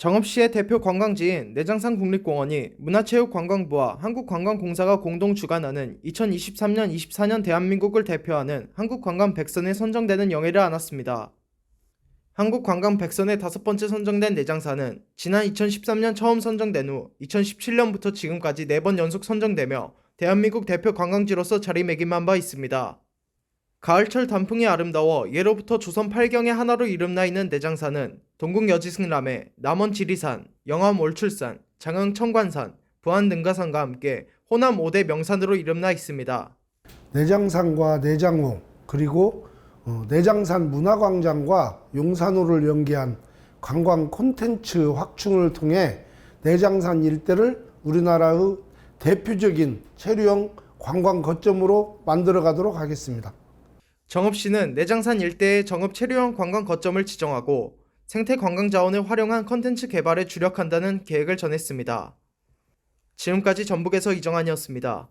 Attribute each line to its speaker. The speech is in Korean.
Speaker 1: 정읍시의 대표 관광지인 내장산 국립공원이 문화체육관광부와 한국관광공사가 공동 주관하는 2023년 24년 대한민국을 대표하는 한국관광 백선에 선정되는 영예를 안았습니다. 한국관광 백선에 다섯 번째 선정된 내장산은 지난 2013년 처음 선정된 후 2017년부터 지금까지 네 번 연속 선정되며 대한민국 대표 관광지로서 자리매김한 바 있습니다. 가을철 단풍이 아름다워 예로부터 조선 8경의 하나로 이름나 있는 내장산은 동국 여지승람의 남원 지리산, 영암 올출산, 장흥 청관산, 부안 능가산과 함께 호남 5대 명산으로 이름나 있습니다.
Speaker 2: 내장산과 내장호 그리고 어, 내장산 문화광장과 용산호를 연계한 관광 콘텐츠 확충을 통해 내장산 일대를 우리나라의 대표적인 체류형 관광 거점으로 만들어 가도록 하겠습니다.
Speaker 1: 정읍시는 내장산 일대의 정읍 체류형 관광 거점을 지정하고 생태 관광 자원을 활용한 컨텐츠 개발에 주력한다는 계획을 전했습니다. 지금까지 전북에서 이정환이었습니다.